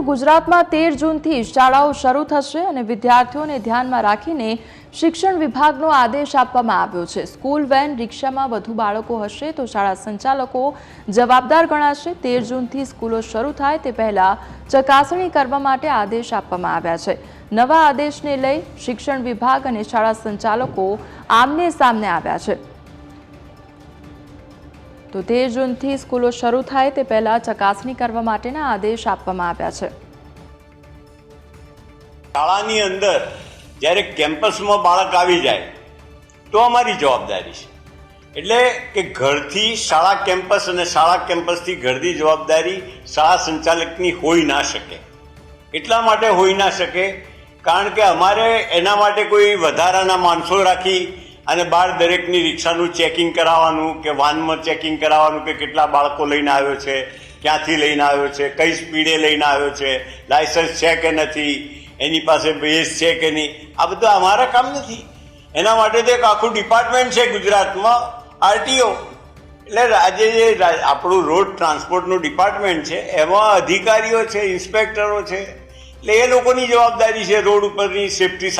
તો ગુજરાતમાં તેર જૂનથી શાળાઓ શરૂ થશે અને વિદ્યાર્થીઓને ધ્યાનમાં રાખીને શિક્ષણ વિભાગનો આદેશ આપવામાં આવ્યો છે. સ્કૂલ, વેન, રિક્ષામાં વધુ બાળકો હશે તો શાળા સંચાલકો જવાબદાર ગણાશે. તેર જૂનથી સ્કૂલો શરૂ થાય તે પહેલાં ચકાસણી કરવા માટે આદેશ આપવામાં આવ્યા છે. નવા આદેશને લઈ શિક્ષણ વિભાગ અને શાળા સંચાલકો આમને સામને આવ્યા છે. તો તેર જૂનથી સ્કૂલો શરૂ થાય તે પહેલા ચકાસણી કરવા માટેના આદેશ આપવામાં આવ્યા છે. શાળાની અંદર જ્યારે કેમ્પસમાં બાળક આવી જાય તો અમારી જવાબદારી છે. એટલે કે ઘરથી શાળા કેમ્પસ અને શાળા કેમ્પસથી ઘરની જવાબદારી શાળા સંચાલકની હોઈ ના શકે. એટલા માટે હોઈ ના શકે કારણ કે અમારે એના માટે કોઈ વધારાના માણસો રાખી અને બહાર દરેકની રિક્ષાનું ચેકિંગ કરાવવાનું કે વાનમાં ચેકિંગ કરાવવાનું કે કેટલા બાળકો લઈને આવ્યો છે, ક્યાંથી લઈને આવ્યો છે, કઈ સ્પીડે લઈને આવ્યો છે લાયસન્સ છે કે નથી, એની પાસે બેઝ છે કે નહીં, આ બધું અમારા કામ નથી. એના માટે તો એક આખું ડિપાર્ટમેન્ટ છે ગુજરાતમાં આરટીઓ એટલે આજે જે આપણું રોડ ટ્રાન્સપોર્ટનું ડિપાર્ટમેન્ટ છે, એમાં અધિકારીઓ છે ઇન્સ્પેક્ટરો છે, એટલે એ લોકોની જવાબદારી છે રોડ ઉપરની સેફટી